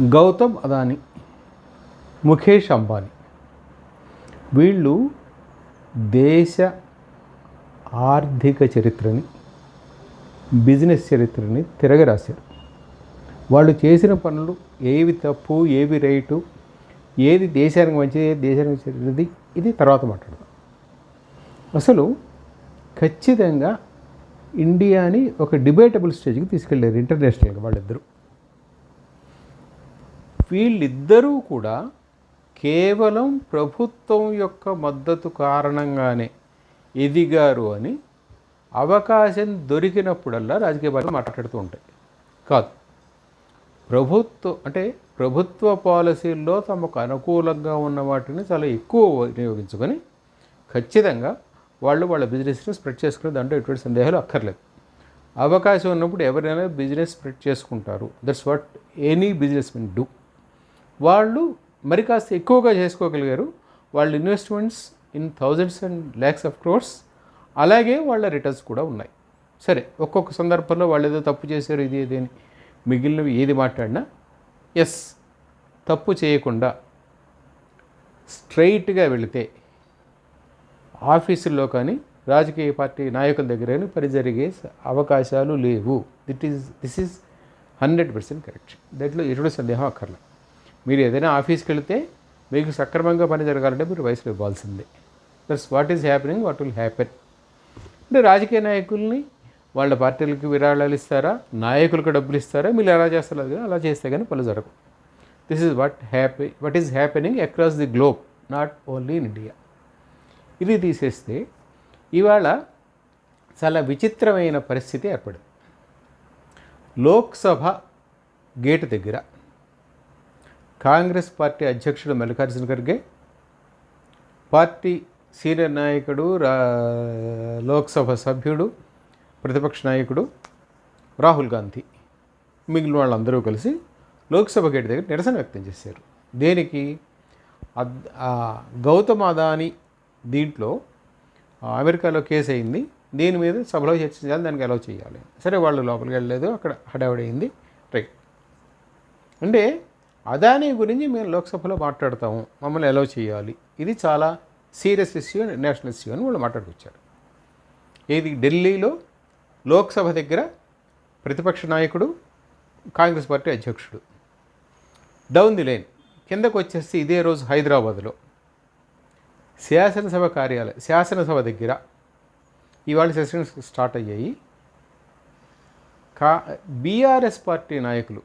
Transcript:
గౌతమ్ అదాని ముఖేష్ అంబానీ. వీళ్ళు దేశ ఆర్థిక చరిత్రని బిజినెస్ చరిత్రని తిరగరాశారు. వాళ్ళు చేసిన పనులు ఏవి తప్పు ఏవి రైటు ఏది దేశానికి మంచిది ఏది దేశానికి చెడ్డది ఇది తర్వాత మాట్లాడదాం. అసలు ఖచ్చితంగా ఇండియాని ఒక డిబేటబుల్ స్టేజ్కి తీసుకెళ్ళారు ఇంటర్నేషనల్గా వాళ్ళిద్దరూ. వీళ్ళిద్దరూ కూడా కేవలం ప్రభుత్వం యొక్క మద్దతు కారణంగానే ఎదిగారు అని అవకాశం దొరికినప్పుడల్లా రాజకీయ పార్టీలు మాట్లాడుతూ ఉంటాయి. కాదు. ప్రభుత్వం అంటే ప్రభుత్వ పాలసీల్లో తమకు అనుకూలంగా ఉన్న వాటిని చాలా ఎక్కువ వినియోగించుకొని ఖచ్చితంగా వాళ్ళు వాళ్ళ బిజినెస్ని స్ప్రెడ్ చేసుకునే దాంట్లో ఎటువంటి సందేహాలు అక్కర్లేదు. అవకాశం ఉన్నప్పుడు ఎవరైనా బిజినెస్ స్ప్రెడ్ చేసుకుంటారు. That's what any business men do. వాళ్ళు మరి కాస్త ఎక్కువగా చేసుకోగలిగారు. వాళ్ళ investments in thousands and lakhs of crores అలాగే వాళ్ళ రిటర్న్స్ కూడా ఉన్నాయి. సరే ఒక్కొక్క సందర్భంలో వాళ్ళు ఏదో తప్పు చేశారు ఇది ఏదేని అని మిగిలినవి ఏది మాట్లాడినా ఎస్ తప్పు చేయకుండా స్ట్రైట్గా వెళితే ఆఫీసుల్లో కానీ రాజకీయ పార్టీ నాయకుల దగ్గర కానీ పని జరిగే అవకాశాలు లేవు. It is this is hundred percent correct దాంట్లో ఎటువంటి సందేహం అక్కర్లేదు. మీరు ఏదైనా ఆఫీస్కి వెళితే మీకు సక్రమంగా పని జరగాలంటే మీరు వయసులో ఇవ్వాల్సిందే. That's what is happening what will happen అంటే రాజకీయ నాయకుల్ని వాళ్ళ పార్టీలకు విరాళాలు ఇస్తారా? నాయకులకు డబ్బులు ఇస్తారా? మీరు ఎలా చేస్తారు? కదా అలా చేస్తే కానీ పనులు జరగవు. This is what happy what is happening across the globe not only in India ఇది తీసేస్తే ఇవాళ చాలా విచిత్రమైన పరిస్థితి ఏర్పడింది. లోక్సభ గేటు దగ్గర కాంగ్రెస్ పార్టీ అధ్యక్షుడు మల్లికార్జున ఖర్గే పార్టీ సీనియర్ నాయకుడు రా లోక్సభ సభ్యుడు ప్రతిపక్ష నాయకుడు రాహుల్ గాంధీ. మిగిలిన వాళ్ళందరూ కలిసి లోక్సభ గేట్ దగ్గర నిరసన వ్యక్తం చేశారు. దేనికి? గౌతమ్ అదాని దీంట్లో అమెరికాలో కేసు అయింది. దీని మీద సభలో చర్చించాలి దానికి ఎలా చేయాలి. సరే వాళ్ళు లోపలికి వెళ్ళలేదు అక్కడ హడావిడైంది రైట్. అంటే అదానీ గురించి మేము లోక్సభలో మాట్లాడతాము మమ్మల్ని ఎలా చేయాలి. ఇది చాలా సీరియస్ ఇష్యూ నేషనల్ ఇష్యూ అని వాళ్ళు మాట్లాడుకొచ్చారు. ఇది ఢిల్లీలో లోక్సభ దగ్గర ప్రతిపక్ష నాయకుడు కాంగ్రెస్ పార్టీ అధ్యక్షుడు. డౌన్ ది లైన్ కిందకు వచ్చేసి ఇదే రోజు హైదరాబాద్లో. శాసనసభ కార్యాలయం శాసనసభ దగ్గర ఇవాళ సెషన్స్ స్టార్ట్ అయ్యాయి. కా బీఆర్ఎస్ పార్టీ నాయకులు